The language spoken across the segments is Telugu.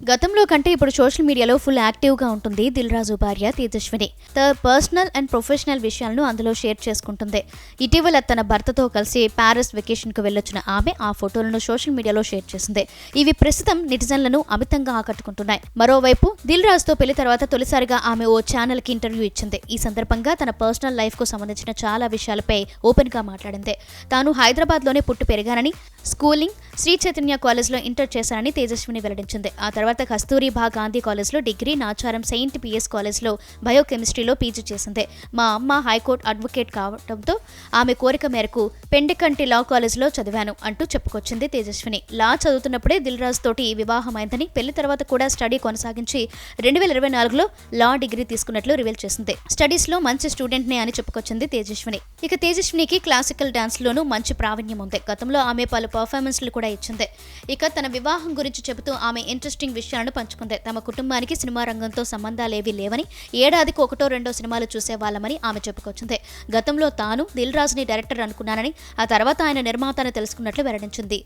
గతంలో కంటే ఇప్పుడు సోషల్ మీడియాలో ఫుల్ యాక్టివ్గా ఉంటుంది దిల్ రాజు భార్య తేజస్విని. తన పర్సనల్ అండ్ ప్రొఫెషనల్ విషయాలను అందులో షేర్ చేసుకుంటుంది. ఇటీవల తన భర్తతో కలిసి ప్యారిస్ వెకేషన్కు వెళ్ళొచ్చిన ఆమె ఆ ఫోటోలను సోషల్ మీడియాలో షేర్ చేసింది. ఇవి ప్రస్తుతం నెటిజన్లను అమితంగా ఆకట్టుకుంటున్నాయి. మరోవైపు దిల్ రాజుతో పెళ్ళి తర్వాత తొలిసారిగా ఆమె ఓ ఛానల్కి ఇంటర్వ్యూ ఇచ్చింది. ఈ సందర్భంగా తన పర్సనల్ లైఫ్కు సంబంధించిన చాలా విషయాలపై ఓపెన్గా మాట్లాడింది. తాను హైదరాబాద్లోనే పుట్టి పెరిగానని స్కూలింగ్ శ్రీ చైతన్య కాలేజ్లో ఇంటర్ చేశానని తేజస్విని వెల్లడించింది. ఆ తర్వాత కస్తూరిబా గాంధీ కాలేజ్లో డిగ్రీ నాచారం సెయింట్ పిఎస్ కాలేజ్లో బయోకెమిస్ట్రీలో పీజీ చేసింది. మా అమ్మ హైకోర్టు అడ్వకేట్ కావడంతో ఆమె కోరిక మేరకు పెండికంటి లా కాలేజ్లో చదివాను అంటూ చెప్పుకొచ్చింది తేజస్విని. లా చదువుతున్నప్పుడే దిల్రాజ్ తోటి వివాహమైందని పెళ్ళి తర్వాత కూడా స్టడీ కొనసాగించి రెండు వేల ఇరవై నాలుగులో లా డిగ్రీ తీసుకున్నట్లు రివీల్ చేసింది. స్టడీస్లో మంచి స్టూడెంట్నే అని చెప్పుకొచ్చింది తేజస్విని. ఇక తేజస్వినికి క్లాసికల్ డాన్స్లోనూ మంచి ప్రావీణ్యం ఉంది. గతంలో ఆమె పలు పర్ఫార్మెన్స్లు కూడా ఇచ్చింది. ఇక తన వివాహం గురించి చెబుతూ ఆమె ఇంట్రెస్టింగ్ విషయాలను పంచుకుంది. తమ కుటుంబానికి సినిమా రంగంతో సంబంధాలేవీ లేవని ఏడాదికి ఒకటో రెండో సినిమాలు చూసేవాళ్ళమని ఆమె చెప్పుకొచ్చింది. గతంలో తాను దిల్ రాజుని డైరెక్టర్ అనుకున్నానని ఆ తర్వాత ఆయన నిర్మాతను తెలుసుకున్నట్లు వెల్లడించింది.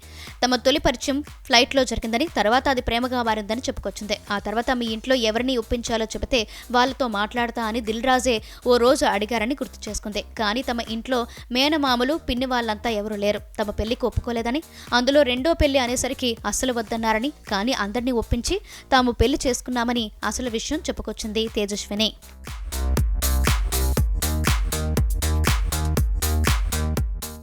తమ తొలి పరిచయం ఫ్లైట్లో జరిగిందని తర్వాత అది ప్రేమగా మారిందని చెప్పుకొచ్చింది. ఆ తర్వాత మీ ఇంట్లో ఎవరిని ఒప్పించాలో చెబితే వాళ్ళతో మాట్లాడతా అని దిల్ రాజే ఓ రోజు అడిగారని గుర్తు చేసుకుంది. కానీ తమ ఇంట్లో మేనమామలు పిన్ని వాళ్ళంతా ఎవరూ లేరు. తమ పెళ్ళికి ఒప్పుకోలేదని అందులో రెండో పెళ్ళి అనేసరికి అస్సలు వద్దన్నారని కానీ అందరినీ ఒప్పించి తాము పెళ్ళి చేసుకున్నామని అసలు విషయం చెప్పుకొచ్చింది తేజస్విని.